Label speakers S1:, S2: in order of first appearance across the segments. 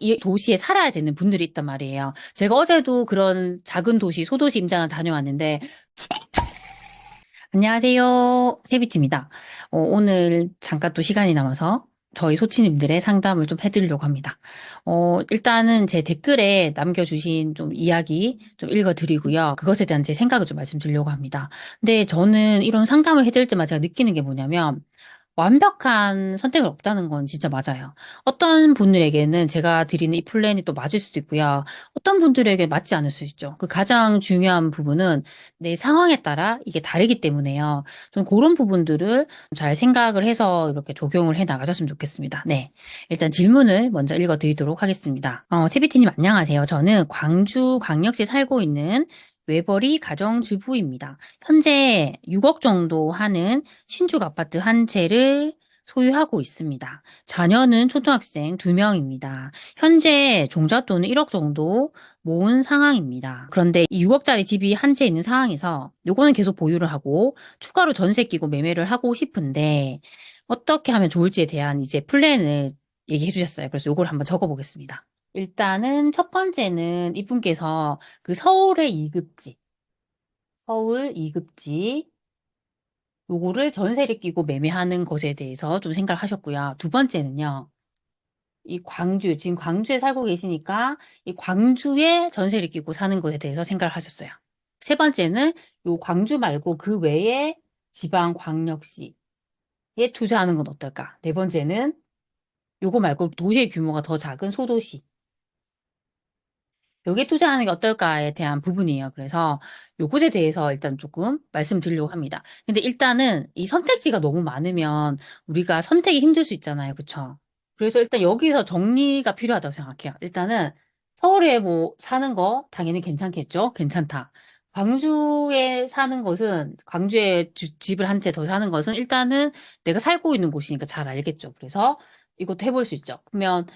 S1: 이 도시에 살아야 되는 분들이 있단 말이에요. 제가 어제도 그런 작은 도시, 소도시 임장을 다녀왔는데, 안녕하세요. 세비팀입니다. 어, 오늘 잠깐 또 시간이 남아서 저희 소치님들의 상담을 좀 해드리려고 합니다. 어, 일단은 제 댓글에 남겨주신 좀 이야기 좀 읽어드리고요. 그것에 대한 제 생각을 좀 말씀드리려고 합니다. 근데 저는 이런 상담을 해드릴 때마다 제가 느끼는 게 뭐냐면, 완벽한 선택은 없다는 건 진짜 맞아요. 어떤 분들에게는 제가 드리는 이 플랜이 또 맞을 수도 있고요. 어떤 분들에게 맞지 않을 수 있죠. 그 가장 중요한 부분은 내 상황에 따라 이게 다르기 때문에요. 좀 그런 부분들을 잘 생각을 해서 이렇게 적용을 해 나가셨으면 좋겠습니다. 네. 일단 질문을 먼저 읽어 드리도록 하겠습니다. 어, 세비티님 안녕하세요. 저는 광주 광역시 살고 있는 외벌이 가정주부입니다. 현재 6억 정도 하는 신축 아파트 한 채를 소유하고 있습니다. 자녀는 초등학생 2명입니다. 현재 종잣돈은 1억 정도 모은 상황입니다. 그런데 이 6억짜리 집이 한 채 있는 상황에서 요거는 계속 보유를 하고 추가로 전세 끼고 매매를 하고 싶은데 어떻게 하면 좋을지에 대한 이제 플랜을 얘기해 주셨어요. 그래서 요걸 한번 적어 보겠습니다. 일단은 첫 번째는 이분께서 그 서울의 2급지, 서울 2급지, 요거를 전세를 끼고 매매하는 것에 대해서 좀 생각을 하셨고요. 두 번째는요, 이 광주, 지금 광주에 살고 계시니까 이 광주에 전세를 끼고 사는 것에 대해서 생각을 하셨어요. 세 번째는 요 광주 말고 그 외에 지방 광역시에 투자하는 건 어떨까? 네 번째는 요거 말고 도시의 규모가 더 작은 소도시. 여기에 투자하는 게 어떨까에 대한 부분이에요. 그래서 요것에 대해서 일단 조금 말씀드리려고 합니다. 근데 일단은 이 선택지가 너무 많으면 우리가 선택이 힘들 수 있잖아요. 그쵸? 그래서 일단 여기서 정리가 필요하다고 생각해요. 일단은 서울에 뭐 사는 거 당연히 괜찮겠죠? 괜찮다. 광주에 사는 것은, 광주에 주- 집을 한 채 더 사는 것은 일단은 내가 살고 있는 곳이니까 잘 알겠죠. 그래서 이것도 해볼 수 있죠. 그러면,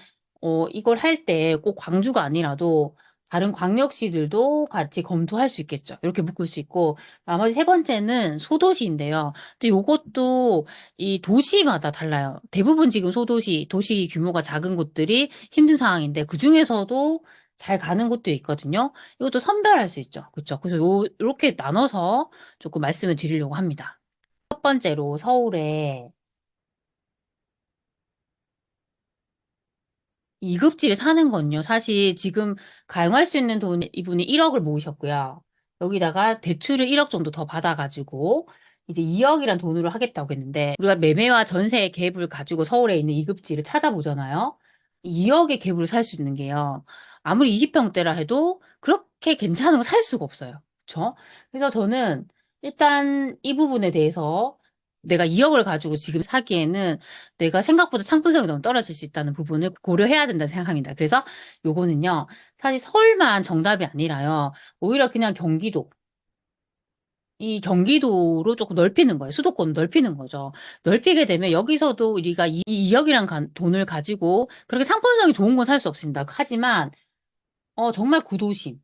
S1: 어, 이걸 할 때 꼭 광주가 아니라도 다른 광역시들도 같이 검토할 수 있겠죠. 이렇게 묶을 수 있고, 나머지 세 번째는 소도시인데요. 근데 이것도 이 도시마다 달라요. 대부분 지금 소도시, 도시 규모가 작은 곳들이 힘든 상황인데, 그 중에서도 잘 가는 곳도 있거든요. 이것도 선별할 수 있죠. 그렇죠? 그래서 요, 이렇게 나눠서 조금 말씀을 드리려고 합니다. 첫 번째로 서울에 2급지를 사는 건요. 사실 지금 가용할 수 있는 돈 이분이 1억을 모으셨고요. 여기다가 대출을 1억 정도 더 받아가지고 이제 2억이란 돈으로 하겠다고 했는데 우리가 매매와 전세의 갭을 가지고 서울에 있는 2급지를 찾아보잖아요. 2억의 갭으로 살 수 있는 게요. 아무리 20평대라 해도 그렇게 괜찮은 거 살 수가 없어요. 그렇죠? 그래서 저는 일단 이 부분에 대해서 내가 2억을 가지고 지금 사기에는 내가 생각보다 상품성이 너무 떨어질 수 있다는 부분을 고려해야 된다는 생각합니다. 그래서 요거는요, 사실 서울만 정답이 아니라요, 오히려 그냥 경기도, 이 경기도로 조금 넓히는 거예요. 수도권 넓히는 거죠. 넓히게 되면 여기서도 우리가 이 2억이란 돈을 가지고 그렇게 상품성이 좋은 건 살 수 없습니다. 하지만, 어, 정말 구도심.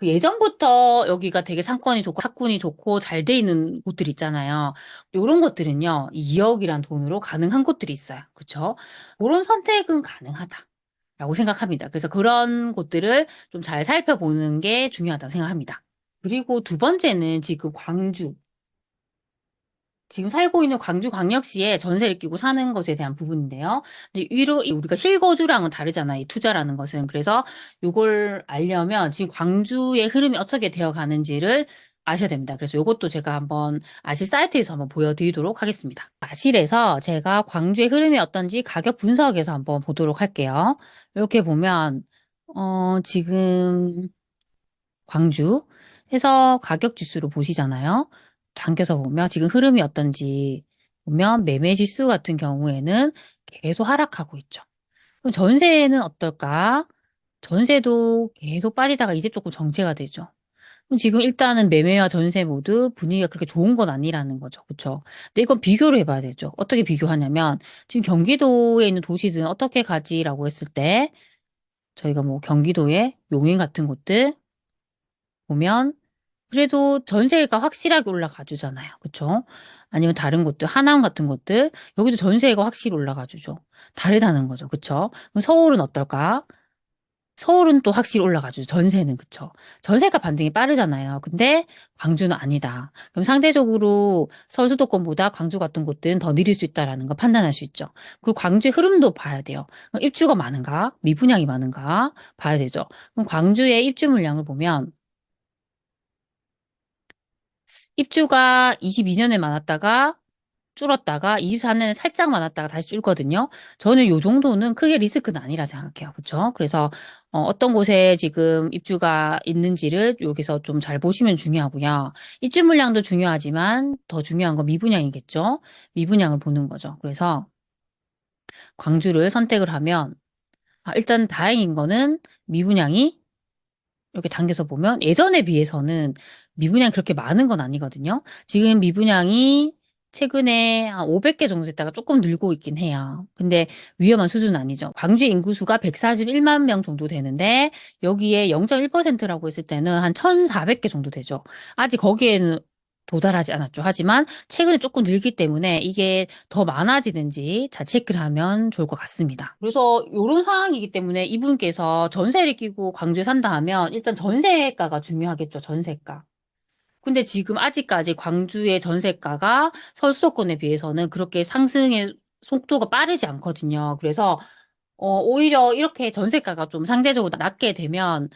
S1: 그 예전부터 여기가 되게 상권이 좋고 학군이 좋고 잘 돼 있는 곳들 있잖아요. 요런 것들은요, 2억이란 돈으로 가능한 곳들이 있어요. 그쵸? 그런 선택은 가능하다 라고 생각합니다. 그래서 그런 곳들을 좀 잘 살펴보는 게 중요하다고 생각합니다. 그리고 두 번째는 지금 광주. 지금 살고 있는 광주광역시에 전세를 끼고 사는 것에 대한 부분인데요. 근데 위로 우리가 실거주랑은 다르잖아요. 이 투자라는 것은. 그래서 이걸 알려면 지금 광주의 흐름이 어떻게 되어 가는지를 아셔야 됩니다. 그래서 이것도 제가 한번 아실 사이트에서 한번 보여드리도록 하겠습니다. 아실에서 제가 광주의 흐름이 어떤지 가격 분석에서 한번 보도록 할게요. 이렇게 보면 어, 지금 광주 해서 가격 지수로 보시잖아요. 당겨서 보면 지금 흐름이 어떤지 보면 매매 지수 같은 경우에는 계속 하락하고 있죠. 그럼 전세는 어떨까? 전세도 계속 빠지다가 이제 조금 정체가 되죠. 그럼 지금 일단은 매매와 전세 모두 분위기가 그렇게 좋은 건 아니라는 거죠. 그렇죠? 근데 이건 비교를 해봐야 되죠. 어떻게 비교하냐면 지금 경기도에 있는 도시들은 어떻게 가지라고 했을 때 저희가 뭐 경기도의 용인 같은 곳들 보면 그래도 전세가 확실하게 올라가 주잖아요. 그쵸? 아니면 다른 곳들, 하남 같은 곳들, 여기도 전세가 확실히 올라가 주죠. 다르다는 거죠. 그쵸? 그럼 서울은 어떨까? 서울은 또 확실히 올라가 주죠. 전세는 그쵸? 전세가 반등이 빠르잖아요. 근데 광주는 아니다. 그럼 상대적으로 서울 수도권보다 광주 같은 곳들은 더 느릴 수 있다라는 거 판단할 수 있죠. 그리고 광주의 흐름도 봐야 돼요. 입주가 많은가? 미분양이 많은가? 봐야 되죠. 그럼 광주의 입주 물량을 보면 입주가 22년에 많았다가 줄었다가 24년에 살짝 많았다가 다시 줄거든요. 저는 요 정도는 크게 리스크는 아니라 생각해요. 그쵸? 그래서 어, 떤 곳에 지금 입주가 있는지를 여기서 좀 잘 보시면 중요하고요. 입주 물량도 중요하지만 더 중요한 건 미분양이겠죠? 미분양을 보는 거죠. 그래서 광주를 선택을 하면 아, 일단 다행인 거는 미분양이 이렇게 당겨서 보면 예전에 비해서는 미분양이 그렇게 많은 건 아니거든요. 지금 미분양이 최근에 한 500개 정도 됐다가 조금 늘고 있긴 해요. 근데 위험한 수준은 아니죠. 광주 인구수가 141만 명 정도 되는데 여기에 0.1%라고 했을 때는 한 1,400개 정도 되죠. 아직 거기에는 도달하지 않았죠. 하지만 최근에 조금 늘기 때문에 이게 더 많아지는지 잘 체크를 하면 좋을 것 같습니다. 그래서 이런 상황이기 때문에 이분께서 전세를 끼고 광주에 산다 하면 일단 전세가가 중요하겠죠. 전세가. 근데 지금 아직까지 광주의 전세가가 서울 수도권에 비해서는 그렇게 상승의 속도가 빠르지 않거든요. 그래서 어, 오히려 이렇게 전세가가 좀 상대적으로 낮게 되면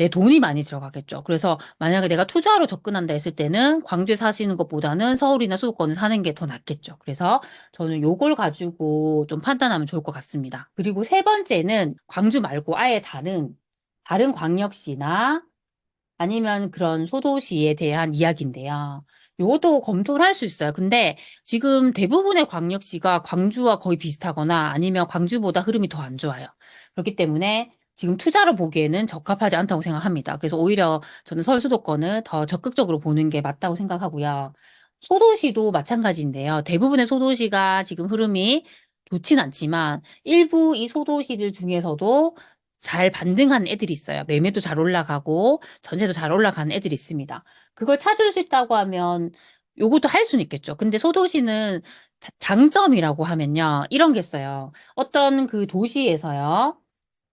S1: 내 돈이 많이 들어가겠죠. 그래서 만약에 내가 투자로 접근한다 했을 때는 광주에 사시는 것보다는 서울이나 수도권에 사는 게 더 낫겠죠. 그래서 저는 요걸 가지고 좀 판단하면 좋을 것 같습니다. 그리고 세 번째는 광주 말고 아예 다른 다른 광역시나 아니면 그런 소도시에 대한 이야기인데요. 요것도 검토를 할 수 있어요. 근데 지금 대부분의 광역시가 광주와 거의 비슷하거나 아니면 광주보다 흐름이 더 안 좋아요. 그렇기 때문에 지금 투자로 보기에는 적합하지 않다고 생각합니다. 그래서 오히려 저는 서울 수도권을 더 적극적으로 보는 게 맞다고 생각하고요. 소도시도 마찬가지인데요. 대부분의 소도시가 지금 흐름이 좋진 않지만 일부 이 소도시들 중에서도 잘 반등한 애들이 있어요. 매매도 잘 올라가고 전세도 잘 올라가는 애들이 있습니다. 그걸 찾을 수 있다고 하면 요것도 할 수는 있겠죠. 근데 소도시는 다- 장점이라고 하면요. 이런 게 있어요. 어떤 그 도시에서요.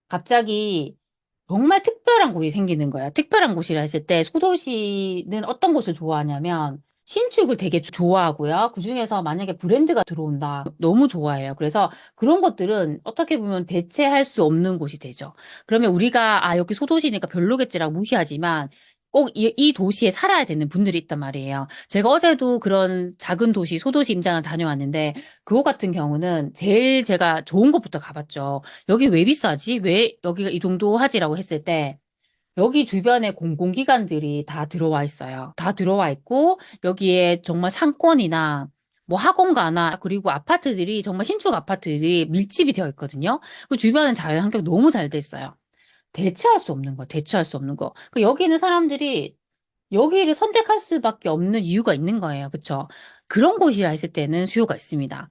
S1: 갑자기 정말 특별한 곳이 생기는 거예요. 특별한 곳이라 했을 때 소도시는 어떤 곳을 좋아하냐면 신축을 되게 좋아하고요. 그중에서 만약에 브랜드가 들어온다. 너무 좋아해요. 그래서 그런 것들은 어떻게 보면 대체할 수 없는 곳이 되죠. 그러면 우리가 아, 여기 소도시니까 별로겠지라고 무시하지만 꼭 이, 이 도시에 살아야 되는 분들이 있단 말이에요. 제가 어제도 그런 작은 도시, 소도시 임장을 다녀왔는데 그거 같은 경우는 제일 제가 좋은 곳부터 가봤죠. 여기 왜 비싸지? 왜 여기가 이 정도 하지라고 했을 때 여기 주변에 공공기관들이 다 들어와 있어요. 다 들어와 있고 여기에 정말 상권이나 뭐 학원가나 그리고 아파트들이 정말 신축 아파트들이 밀집이 되어 있거든요. 그 주변은 자연 환경 너무 잘 돼 있어요. 대체할 수 없는 거, 대체할 수 없는 거. 그 여기 있는 사람들이 여기를 선택할 수밖에 없는 이유가 있는 거예요. 그쵸? 그런 곳이라 했을 때는 수요가 있습니다.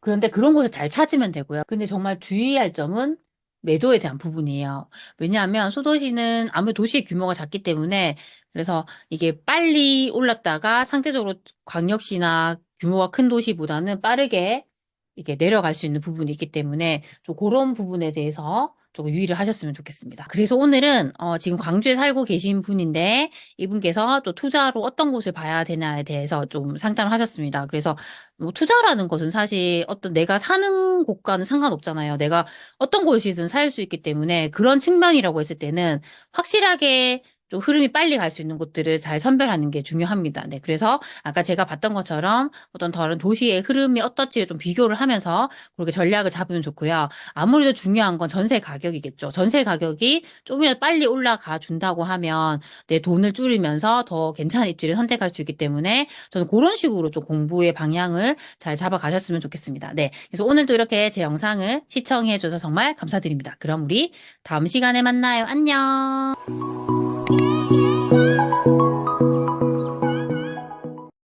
S1: 그런데 그런 곳을 잘 찾으면 되고요. 근데 정말 주의할 점은 매도에 대한 부분이에요. 왜냐하면 소도시는 아무래도 도시의 규모가 작기 때문에 그래서 이게 빨리 올랐다가 상대적으로 광역시나 규모가 큰 도시보다는 빠르게 이게 내려갈 수 있는 부분이 있기 때문에 좀 그런 부분에 대해서 조금 유의를 하셨으면 좋겠습니다. 그래서 오늘은 어, 지금 광주에 살고 계신 분인데 이분께서 또 투자로 어떤 곳을 봐야 되나에 대해서 좀 상담을 하셨습니다. 그래서 뭐 투자라는 것은 사실 어떤 내가 사는 곳과는 상관없잖아요. 내가 어떤 곳이든 살 수 있기 때문에 그런 측면이라고 했을 때는 확실하게 좀 흐름이 빨리 갈 수 있는 곳들을 잘 선별하는 게 중요합니다. 네, 그래서 아까 제가 봤던 것처럼 어떤 다른 도시의 흐름이 어떨지를 좀 비교를 하면서 그렇게 전략을 잡으면 좋고요. 아무래도 중요한 건 전세 가격이겠죠. 전세 가격이 좀이라도 빨리 올라가 준다고 하면 내 돈을 줄이면서 더 괜찮은 입지를 선택할 수 있기 때문에 저는 그런 식으로 좀 공부의 방향을 잘 잡아가셨으면 좋겠습니다. 네, 그래서 오늘도 이렇게 제 영상을 시청해 주셔서 정말 감사드립니다. 그럼 우리 다음 시간에 만나요. 안녕.